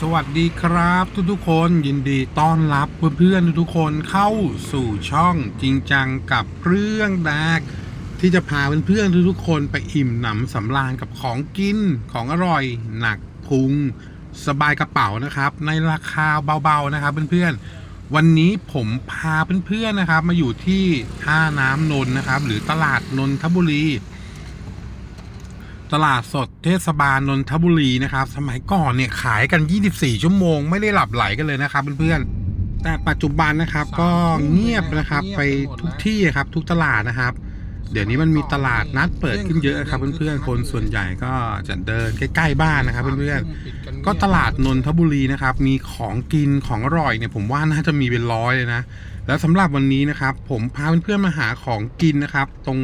สวัสดีครับทุกๆคนยินดีต้อนรับเพื่อนๆทุกๆคนเข้าสู่ช่องจริงจังกับเรื่องแดก ที่จะพาเพื่อนๆทุกๆคนไปอิ่มหนำสำราญกับของกินของอร่อย หนักพุง สบายกระเป๋านะครับ ในราคาเบาๆนะครับเพื่อนๆวันนี้ผมพาเพื่อนๆนะครับ มาอยู่ที่ท่าน้ำนนท์นะครับ หรือตลาดนนทบุรี ตลาดสดเทศบาลนนทบุรีนะครับ สมัยก่อนเนี่ยขายกัน 24 ชั่วโมง ไม่ได้หลับไหลกันเลยนะครับเพื่อนๆ แต่ปัจจุบันนะครับก็เงียบนะครับไปทุกที่ครับทุกตลาดนะครับ เดี๋ยวนี้มันมีตลาดนัดเปิดขึ้นเยอะครับเพื่อนๆ คนส่วนใหญ่ก็จะเดินใกล้ๆบ้านนะครับเพื่อนๆ ก็ตลาดนนทบุรีนะครับ มีของกินของอร่อยเนี่ยผมว่าน่าจะมีเป็นร้อยเลยนะ แล้วสำหรับวันนี้นะครับ ผมพาเพื่อนๆมาหาของกินนะครับ ตรง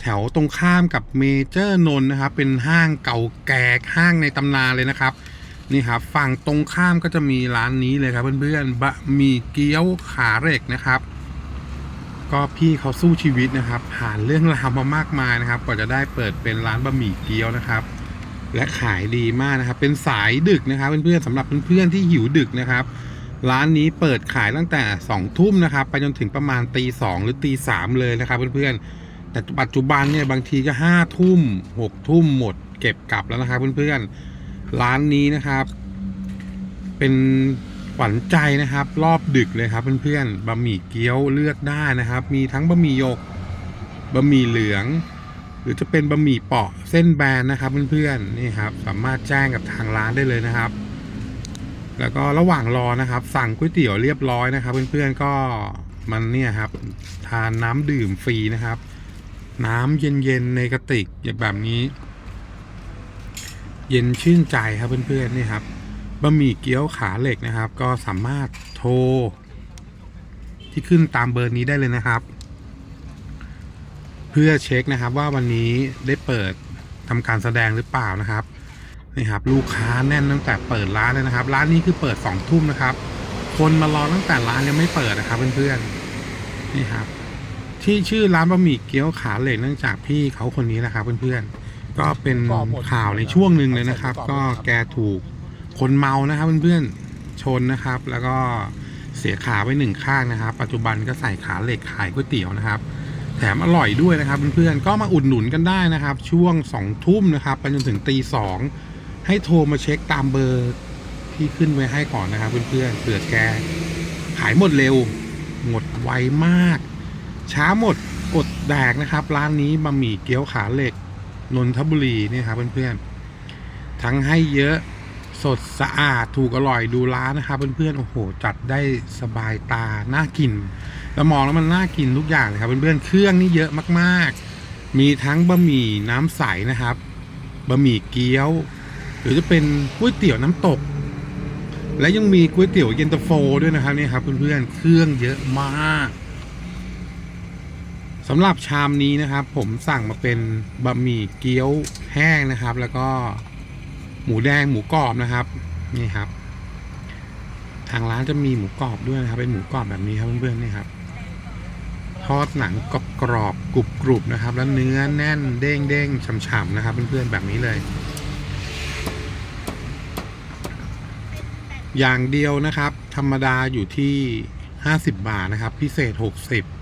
แถวตรงข้ามกับเมเจอร์นน์นะครับ เป็นห้างเก่าแก่ห้างในตำนานเลยนะครับนี่ครับฝั่งตรงข้ามก็จะมีร้านนี้เลยครับเพื่อนๆบะหมี่เกี๊ยวขาเหล็กนะครับ ก็พี่เขาสู้ชีวิตนะครับ ผ่านเรื่องราวมามากมายนะครับกว่าจะได้เปิดเป็นร้านบะหมี่เกี๊ยวนะครับ และขายดีมากนะครับ เป็นสายดึกนะครับเพื่อนๆสำหรับเพื่อนๆที่หิวดึกนะครับ ร้านนี้เปิดขายตั้งแต่2องทุ่มนะครับ ไปจนถึงประมาณตีสองหรือตีสามเลยนะครับเพื่อนๆ แต่ปัจจุบันเนี่ยบางทีก็ห้าทุ่มหกทุ่มหมด เก็บกลับแล้วนะครับเพื่อนๆ ร้านนี้นะครับ เป็นขวัญใจนะครับ รอบดึกเลยครับเพื่อนๆบะหมี่เกี๊ยวเลือกได้นะครับ มีทั้งบะหมี่หยกบะหมี่เหลือง หรือจะเป็นบะหมี่เปาะเส้นแบนนะครับเพื่อนๆนี่ครับ สามารถแจ้งกับทางร้านได้เลยนะครับ แล้วก็ระหว่างรอนะครับ สั่งก๋วยเตี๋ยวเรียบร้อยนะครับ เพื่อนๆก็มันเนี่ยครับ ทานน้ำดื่มฟรีนะครับ น้ำเย็นๆในกระติกอย่างแบบนี้ เย็นชื่นใจครับเพื่อนๆนี่ครับบะหมี่เกี๊ยวขาเหล็กนะครับ ก็สามารถโทร ที่ขึ้นตามเบอร์นี้ได้เลยนะครับ เพื่อเช็คนะครับว่าวันนี้ได้เปิดทำการแสดงหรือเปล่านะครับนี่ครับ ลูกค้าแน่นตั้งแต่เปิดร้านเลยนะครับ ร้านนี้คือเปิดสองทุ่มนะครับ คนมารอตั้งแต่ร้านยังไม่เปิดนะครับเพื่อนๆนี่ครับ ที่ชื่อร้านบะหมี่เกี๊ยวขาเหล็กเนื่องจากพี่เขาคนนี้นะครับเพื่อนๆ ก็เป็นข่าวในช่วงหนึ่งเลยนะครับ ก็แกถูกคนเมานะครับเพื่อนๆชนนะครับ แล้วก็เสียขาไปหนึ่งข้างนะครับ ปัจจุบันก็ใส่ขาเหล็กขายก๋วยเตี๋ยวนะครับแถมอร่อยด้วยนะครับเพื่อนๆ ก็มาอุดหนุนกันได้นะครับ ช่วงสองทุ่มนะครับไปจนถึงตีสองให้โทรมาเช็คตามเบอร์ที่ขึ้นไว้ให้ก่อนนะครับเพื่อนๆเผื่อแกขายหมดเร็ว หมดไวมาก ช้าหมดอดแดกนะครับ ร้านนี้บะหมี่เกี๊ยวขาเหล็กนนทบุรีนี่ครับเพื่อนๆทั้งให้เยอะสดสะอาดถูกอร่อยดูร้านนะครับเพื่อนๆโอ้โห จัดได้สบายตาน่ากินแล้วมองแล้วมันน่ากินทุกอย่างเลยครับเพื่อนๆเครื่องนี่เยอะมากๆ มีทั้งบะหมี่น้ำใสนะครับบะหมี่เกี๊ยว หรือจะเป็นก๋วยเตี๋ยวน้ำตก และยังมีก๋วยเตี๋ยวเย็นตาโฟด้วยนะครับนี่ครับเพื่อนๆเครื่องเยอะมาก สำหรับชามนี้นะครับ ผมสั่งมาเป็นบะหมี่เกี๊ยวแห้งนะครับ แล้วก็หมูแดงหมูกรอบนะครับนี่ครับ ทางร้านจะมีหมูกรอบด้วยนะครับ เป็นหมูกรอบแบบนี้ครับเพื่อนๆนี่ครับทอดหนังกรอบกรอบกรุบกรุบนะครับ แล้วเนื้อแน่นเด้งเด้งๆฉ่ำๆนะครับ เพื่อนๆแบบนี้เลย อย่างเดียวนะครับ ธรรมดาอยู่ที่ 50 บาทนะครับ พิเศษ 60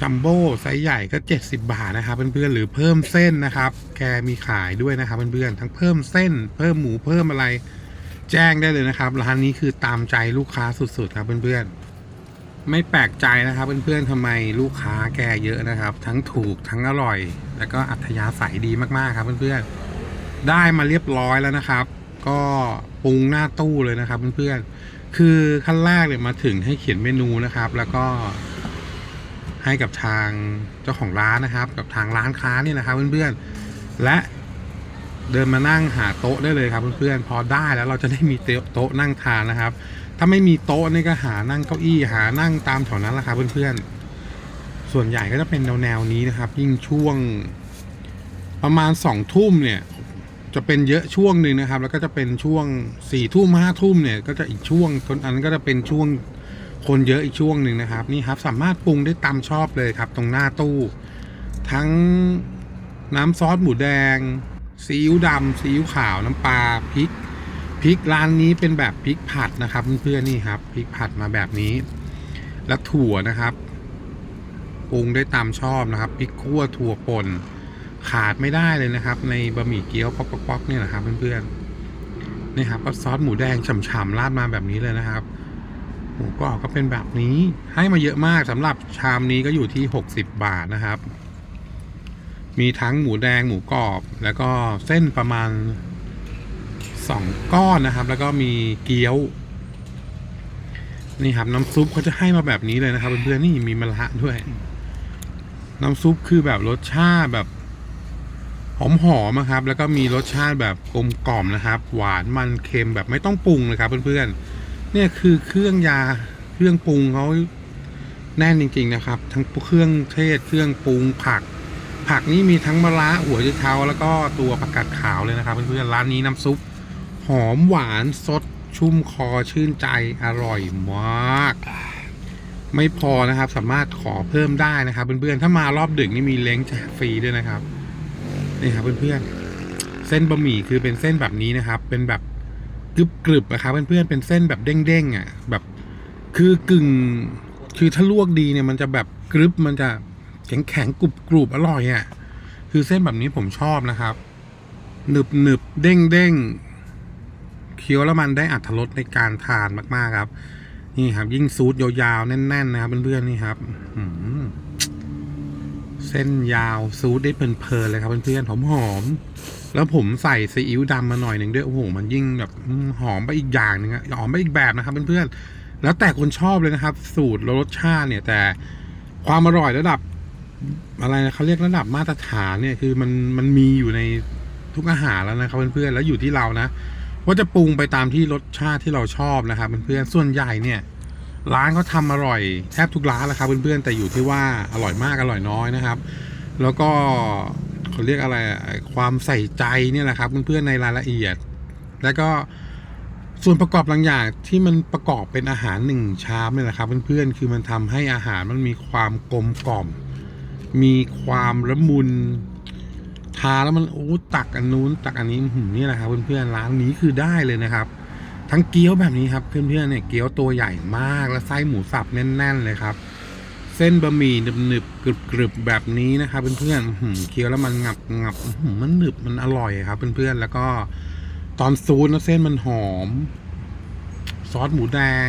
จัมโบ้ไซส์ใหญ่ก็ 70 บาทนะครับเพื่อนๆหรือเพิ่มเส้นนะครับ แกมีขายด้วยนะครับเพื่อนๆทั้งเพิ่มเส้น เพิ่มหมูเพิ่มอะไร แจ้งได้เลยนะครับร้านนี้คือตามใจลูกค้าสุดๆครับเพื่อนๆ ไม่แปลกใจนะครับเพื่อนๆทำไมลูกค้าแกเยอะนะครับ ทั้งถูกทั้งอร่อย แล้วก็อัธยาศัยดีมากๆครับเพื่อนๆได้มาเรียบร้อยแล้วนะครับ ก็ปรุงหน้าตู้เลยนะครับเพื่อนๆคือขั้นแรกเนี่ยมาถึงให้เขียนเมนูนะครับ แล้วก็ ให้กับทางเจ้าของร้านนะครับ กับทางร้านค้านี่นะครับเพื่อนๆ และเดินมานั่งหาโต๊ะได้เลยครับเพื่อนๆ พอได้แล้วเราจะได้มีโต๊ะนั่งทานนะครับ ถ้าไม่มีโต๊ะนี่ก็หานั่งเก้าอี้หานั่งตามแถวนั้นแหละครับเพื่อนๆ ส่วนใหญ่ก็จะเป็นแนวๆนี้นะครับ ยิ่งช่วงประมาณสองทุ่มเนี่ยจะเป็นเยอะช่วงหนึ่งนะครับ แล้วก็จะเป็นช่วงสี่ทุ่มห้าทุ่มเนี่ยก็จะอีกช่วงตอนนั้นก็จะเป็นช่วง คนเยอะอีกช่วงหนึ่งนะครับ นี่ครับสามารถปรุงได้ตามชอบเลยครับ ตรงหน้าตู้ ทั้งน้ำซอสหมูแดงซีอิ๊วดำซีอิ๊วขาวน้ำปลาพริกพริกร้านนี้เป็นแบบพริกผัดนะครับเพื่อนๆนี่ครับพริกผัดมาแบบนี้ แล้วถั่วนะครับปรุงได้ตามชอบนะครับพริกขั่วถั่วป่นขาดไม่ได้เลยนะครับ ในบะหมี่เกี๊ยวป๊อกๆเนี่ยนะครับเพื่อนๆนี่ครับก็ซอสหมูแดงฉ่ำๆราดมาแบบนี้เลยนะครับ หมูกรอบก็เป็นแบบนี้ ให้มาเยอะมากสำหรับชามนี้ก็อยู่ที่ 60 บาทนะครับ มีทั้งหมูแดงหมูกรอบ แล้วก็เส้นประมาณสองก้อนนะครับ แล้วก็มีเกี๊ยว นี่ครับน้ำซุปเขาจะให้มาแบบนี้เลยนะครับเพื่อนๆนี่มีมะระด้วย น้ำซุปคือแบบรสชาติแบบหอมหอมๆครับ แล้วก็มีรสชาติแบบกลมกล่อมนะครับ หวานมันเค็มแบบไม่ต้องปรุงเลยครับเพื่อนๆ เนี่ยคือเครื่องยาเครื่องปรุงเขาแน่นจริง ๆ นะครับ ทั้งเครื่องเทศเครื่องปรุงผัก ผักนี่มีทั้งมะระหัวใจเท้าแล้วก็ตัวผักกาดขาวเลยนะครับเพื่อนๆร้านนี้น้ำซุป หอมหวานสดชุ่มคอชื่นใจอร่อยมาก ไม่พอนะครับสามารถขอเพิ่มได้นะครับเพื่อนๆถ้ามารอบดึกนี่มีเล้งแจกฟรีด้วยนะครับนี่ครับเพื่อนๆเส้นบะหมี่คือเป็นเส้นแบบนี้นะครับ เป็นแบบ กรึบกรึบนะครับเพื่อนๆเป็นเส้นแบบเด้งๆอะแบบคือกึ่งคือถ้าลวกดีเนี่ยมันจะแบบกรึบมันจะแข็งแข็งๆกรุบกรุบๆอร่อยอะคือเส้นแบบนี้ผมชอบนะครับหนึบหนึบๆเด้งเด้งๆเคี้ยวแล้วมันได้อัตรสในการทานมากๆครับ นี่ครับ ยิ่งซูดยาวๆแน่นๆนะครับเพื่อนๆนี่ครับเส้นยาวซูดได้เพลินๆเลยครับเพื่อนๆหอมๆ แล้วผมใส่ซีอิ๊วดำมาหน่อยหนึ่งด้วยโอ้โหมันยิ่งแบบหอมไปอีกอย่างหนึงอะหอมไปอีกแบบนะครับเพื่อนๆแล้วแต่คนชอบเลยนะครับ สูตรรสชาติเนี่ย แต่ความอร่อยระดับ อะไรนะเขาเรียกระดับมาตรฐานเนี่ยคือมันมันมีอยู่ในทุกอาหารแล้วนะครับเพื่อนๆแล้วอยู่ที่เรานะว่าจะปรุงไปตามที่รสชาติที่เราชอบนะครับเพื่อนๆส่วนใหญ่เนี่ยร้านเขาทำอร่อยแทบทุกร้านแหละครับเพื่อนๆแต่อยู่ที่ว่าอร่อยมากอร่อยน้อยนะครับ แล้วก็ เขาเรียกอะไรความใส่ใจเนี่ยแหละครับเพื่อนๆในรายละเอียด แล้วก็ส่วนประกอบบางอย่างที่มันประกอบเป็นอาหารหนึ่งชามเนี่ยแหละครับเพื่อนๆคือมันทำให้อาหารมันมีความกลมกล่อม มีความละมุนทานแล้วมันโอ้ตักอันนู้นตักอันนี้หือนี่แหละครับเพื่อนๆร้านนี้คือได้เลยนะครับ ทั้งเกี๊ยวแบบนี้ครับเพื่อนๆเนี่ยเกี๊ยวตัวใหญ่มากและไส้หมูสับแน่น ๆ เลยครับ เส้นบะหมี่หนึบๆกรึบๆแบบนี้นะครับเพื่อนๆเคี้ยวแล้วมันงับงับมันหนึบมันอร่อยครับเพื่อนๆแล้วก็ตอนซูนนะเส้นมันหอม ซอสหมูแดง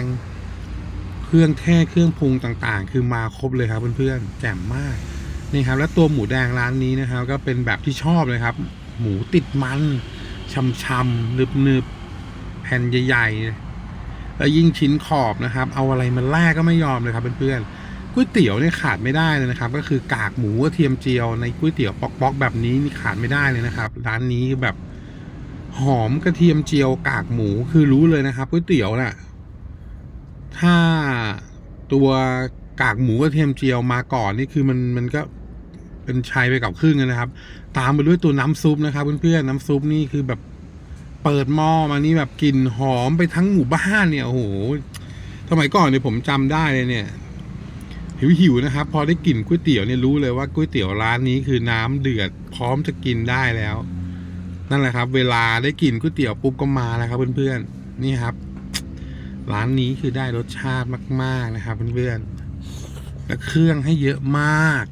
เครื่องเทศเครื่องปรุงต่างๆ คือมาครบเลยครับเพื่อนๆแจ่มมากนี่ครับ แล้วตัวหมูแดงร้านนี้นะครับ ก็เป็นแบบที่ชอบเลยครับ หมูติดมันช่ำๆหนึบๆแผ่นใหญ่ๆแล้วยิ่งชิ้นขอบนะครับ เอาอะไรมาแลกก็ไม่ยอมเลยครับเพื่อนๆ ก๋วยเตี๋ยวเนี่ยขาดไม่ได้เลยนะครับ ก็คือกากหมูกระเทียมเจียวในก๋วยเตี๋ยวป๊อกๆ แบบนี้นี่ขาดไม่ได้เลยนะครับ ร้านนี้แบบหอมกระเทียมเจียวกากหมูคือรู้เลยนะครับก๋วยเตี๋ยวน่ะถ้าตัวกากหมูกระเทียมเจียวมาก่อนนี่คือมันมันก็เป็นชัยไปกับครึ่งนะครับ ตามไปด้วยตัวน้ำซุปนะครับเพื่อนๆน้ำซุปนี่คือแบบเปิดหม้อมานี่แบบกลิ่นหอมไปทั้งหมู่บ้านเนี่ยโอ้โหสมัยก่อนเนี่ยผมจำได้เลยเนี่ย หิวหิวๆนะครับ พอได้กลิ่นก๋วยเตี๋ยวเนี่ยรู้เลยว่าก๋วยเตี๋ยวร้านนี้คือน้ำเดือดพร้อมจะกินได้แล้ว นั่นแหละครับ เวลาได้กลิ่นก๋วยเตี๋ยวปุ๊บก็มาแล้วครับ เพื่อนๆนี่ครับ ร้านนี้คือได้รสชาติมาก ๆนะครับ เพื่อนๆและเครื่องให้เยอะมาก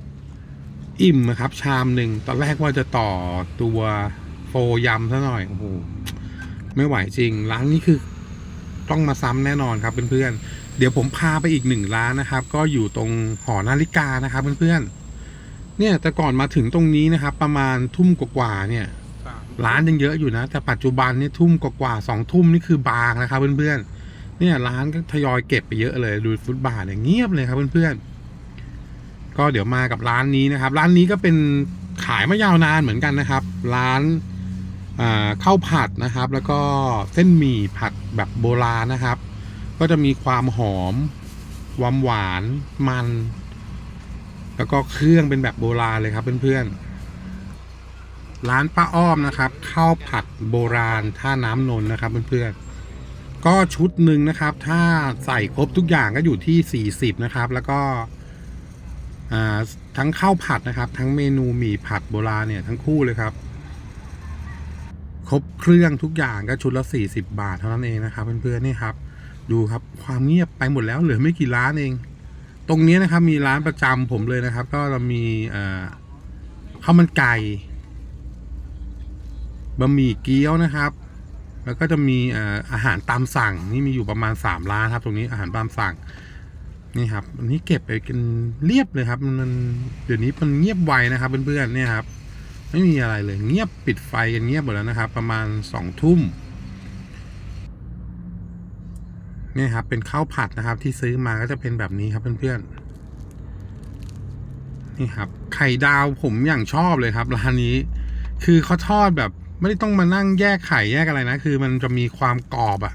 อิ่มนะครับ ชามหนึ่งตอนแรกว่าจะต่อตัวโฟยำซะหน่อยโอ้โหไม่ไหวจริง ร้านนี้คือ ต้องมาซ้ำแน่นอนครับเพื่อนๆ เดี๋ยวผมพาไปอีกหนึ่งร้านนะครับ ก็อยู่ตรงหอนาฬิกานะครับเพื่อนๆ เนี่ยแต่ก่อนมาถึงตรงนี้นะครับ ประมาณทุ่มกว่าๆเนี่ย ร้านยังเยอะอยู่นะ แต่ปัจจุบันเนี่ยทุ่มกว่าๆสองทุ่มนี่คือบางนะครับเพื่อนๆ เนี่ยร้านก็ทยอยเก็บไปเยอะเลยดูฟุตบาทเนี่ยเงียบเลยครับเพื่อนๆ ก็เดี๋ยวมากับร้านนี้นะครับ ร้านนี้ก็เป็นขายมายาวนานเหมือนกันนะครับ ร้านอ่าข้าวผัดนะครับ แล้วก็เส้นหมี่ผัดแบบโบราณนะครับ ก็จะมีความหอมความหวานมัน แล้วก็เครื่องเป็นแบบโบราณเลยครับเพื่อนๆ ร้านป้าอ้อมนะครับข้าวผัดโบราณท่าน้ำนนท์นะครับเพื่อนๆ ก็ชุดหนึ่งนะครับ ถ้าใส่ครบทุกอย่างก็อยู่ที่ 40 นะครับ แล้วก็อ่าทั้งข้าวผัดนะครับ ทั้งเมนูหมี่ผัดโบราณเนี่ยทั้งคู่เลยครับ ครบเครื่องทุกอย่างก็ชุดละ40 บาทเท่านั้นเองนะครับเพื่อนๆนี่ครับ ดูครับความเงียบไปหมดแล้วเหลือไม่กี่ร้านเอง ตรงนี้นะครับมีร้านประจำผมเลยนะครับ ก็เรามีข้าวมันไก่บะหมี่เกี๊ยวนะครับ แล้วก็จะมีอาหารตามสั่ง นี่มีอยู่ประมาณสามร้านครับ ตรงนี้อาหารตามสั่งนี่ครับอันนี้เก็บไปกันเรียบเลยครับ มันมันเดี๋ยวนี้มันเงียบไวนะครับเพื่อนๆเนี่ยครับ ไม่มีอะไรเลยเงียบปิดไฟกันเงียบหมดแล้วนะครับ ประมาณสองทุ่ม เนี่ยครับ เป็นข้าวผัดนะครับ ที่ซื้อมาก็จะเป็นแบบนี้ครับเพื่อนๆนี่ครับ ไข่ดาวผมอย่างชอบเลยครับร้านนี้ คือเขาทอดแบบไม่ได้ต้องมานั่งแยกไข่แยกอะไรนะ คือมันจะมีความกรอบอะ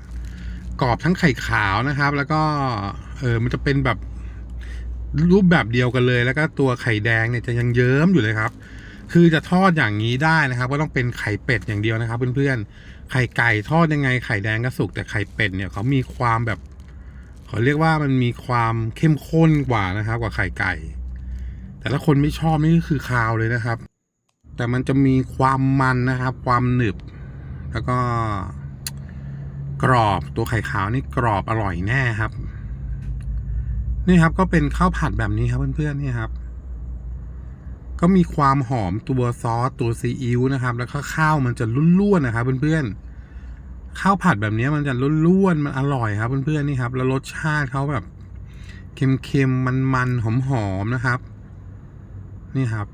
กรอบทั้งไข่ขาวนะครับ แล้วก็เออมันจะเป็นแบบรูปแบบเดียวกันเลย แล้วก็ตัวไข่แดงเนี่ยจะยังเยิ้มอยู่เลยครับ คือจะทอดอย่างนี้ได้นะครับ ก็ต้องเป็นไข่เป็ดอย่างเดียวนะครับ เพื่อนๆ ไข่ไก่ทอดยังไงไข่แดงก็สุกแต่ไข่เป็ดเนี่ยเขามีความแบบเขาเรียกว่ามันมีความเข้มข้นกว่านะครับ กว่าไข่ไก่ แต่ถ้าคนไม่ชอบนี่ก็คือคาวเลยนะครับ แต่มันจะมีความมันนะครับ ความหนึบ แล้วก็กรอบตัวไข่ขาวนี่กรอบอร่อยแน่ครับ นี่ครับก็เป็นข้าวผัดแบบนี้ครับเพื่อนๆนี่ครับ ก็มีความหอมตัวซอสตัวซีอิ๊วนะครับ แล้วก็ข้าวมันจะร่วนๆนะครับเพื่อนๆข้าวผัดแบบนี้มันจะร่วนๆมันอร่อยครับเพื่อนๆนี่ครับ แล้วรสชาติเขาแบบเค็มๆมันๆหอมๆนะครับ นี่ครับ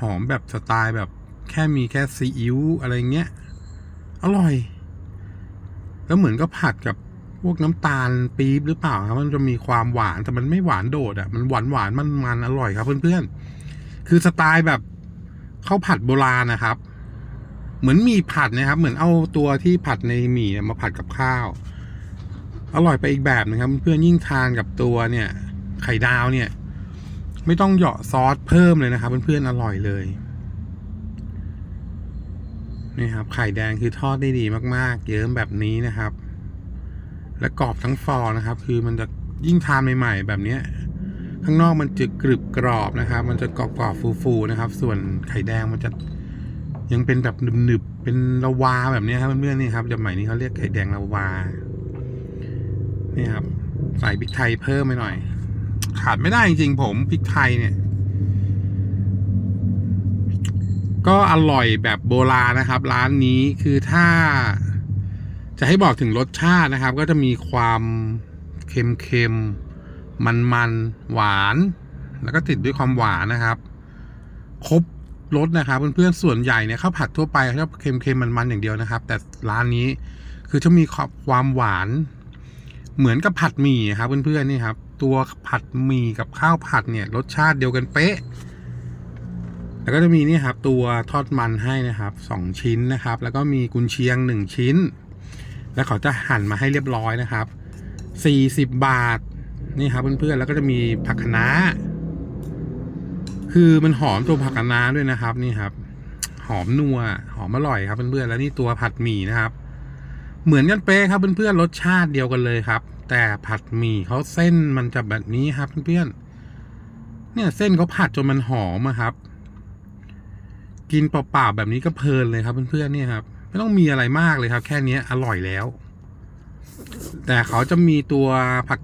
หอมแบบสไตล์แบบแค่มีแค่ซีอิ๊วอะไรเงี้ยอร่อย แล้วเหมือนก็ผัดกับพวกน้ำตาลปี๊บหรือเปล่าครับ มันจะมีความหวานแต่มันไม่หวานโดดอะมันหวานหวานมันมันๆอร่อยครับเพื่อนๆ คือสไตล์แบบข้าวผัดโบราณนะครับ เหมือนมีผัดนะครับ เหมือนเอาตัวที่ผัดในหมี่มาผัดกับข้าว อร่อยไปอีกแบบนะครับ เพื่อนยิ่งทานกับตัวเนี่ย ไข่ดาวเนี่ย ไม่ต้องเหยาะซอสเพิ่มเลยนะครับ เพื่อนๆอร่อยเลยนี่ครับไข่แดงคือทอดได้ดีมากๆ เยิ้มแบบนี้นะครับ และกรอบทั้งฟอนะครับ คือมันจะยิ่งทานใหม่ ๆ แบบเนี้ย ข้างนอกมันจะกรึบกรอบนะครับ มันจะกรอบกรอบฟูๆนะครับ ส่วนไข่แดงมันจะยังเป็นแบบหนึบๆเป็นละวาแบบนี้ครับเพื่อนๆนี่ครับสมัยนี้เขาเรียกไข่แดงละวานี่ครับใส่พริกไทยเพิ่มไปหน่อย ขาดไม่ได้จริงๆผมพริกไทยเนี่ย ก็อร่อยแบบโบราณนะครับ ร้านนี้คือถ้า จะให้บอกถึงรสชาตินะครับ ก็จะมีความเค็มๆ มันๆหวาน แล้วก็ติดด้วยความหวานนะครับ ครบรสนะครับเพื่อนๆส่วนใหญ่เนี่ยข้าวผัดทั่วไปเขาจะเค็มๆมันๆอย่างเดียวนะครับ แต่ร้านนี้คือจะมีความหวาน เหมือนกับผัดหมี่ครับเพื่อนๆนี่ครับ ตัวผัดหมี่กับข้าวผัดเนี่ยรสชาติเดียวกันเป๊ะแล้วก็จะมีนี่ครับตัวทอดมันให้นะครับสองชิ้นนะครับ แล้วก็มีกุนเชียงหนึ่งชิ้น แล้วเขาจะหั่นมาให้เรียบร้อยนะครับสี่สิบบาท นี่ครับเพื่อนๆแล้วก็จะมีผักคะน้าคือมันหอมตัวผักคะน้าด้วยนะครับนี่ครับ หอมนัวหอมอร่อยครับเพื่อนๆแล้วนี่ตัวผัดหมี่นะครับ เหมือนกันเป๊ะครับเพื่อนๆรสชาติเดียวกันเลยครับ แต่ผัดหมี่เขาเส้นมันจะแบบนี้ครับเพื่อนๆเนี่ยเส้นเขาผัดจนมันหอมครับ กินเปล่าๆแบบนี้ก็เพลินเลยครับเพื่อนๆเนี่ยครับไม่ต้องมีอะไรมากเลยครับ แค่นี้อร่อยแล้ว แต่เขาจะมีตัวผัก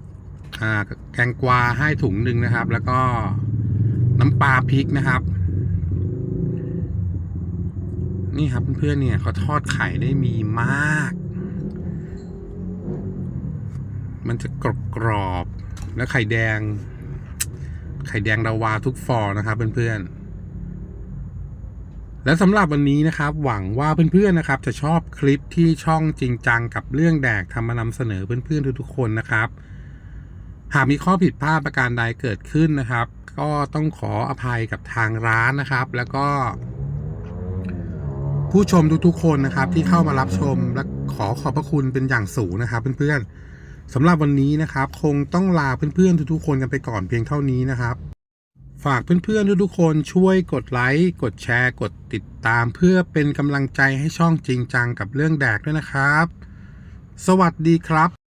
แกงกวาให้ถุงหนึ่งนะครับ แล้วก็น้ำปลาพริกนะครับ นี่ครับเพื่อนๆเนี่ยเขาทอดไข่ได้มีมาก มันจะกรอบกรอบๆแล้วไข่แดง ไข่แดงดาวาทุกฟอนะครับเพื่อนๆและสำหรับวันนี้นะครับ หวังว่าเพื่อนๆนะครับ จะชอบคลิปที่ช่องจริงจังกับเรื่องแดกทำมานำเสนอเพื่อนๆทุกๆคนนะครับ หากมีข้อผิดพลาดประการใดเกิดขึ้นนะครับ ก็ต้องขออภัยกับทางร้านนะครับ แล้วก็ ผู้ชมทุกๆคนนะครับ ที่เข้ามารับชมและขอขอบพระคุณเป็นอย่างสูงนะครับเพื่อนๆสำหรับวันนี้นะครับ คงต้องลาเพื่อนๆทุกๆคนกันไปก่อนเพียงเท่านี้นะครับ ฝากเพื่อนๆทุกๆคนช่วยกดไลค์กดแชร์ กดติดตาม เพื่อเป็นกำลังใจให้ช่องจริงจังกับเรื่องแดกด้วยนะครับ สวัสดีครับ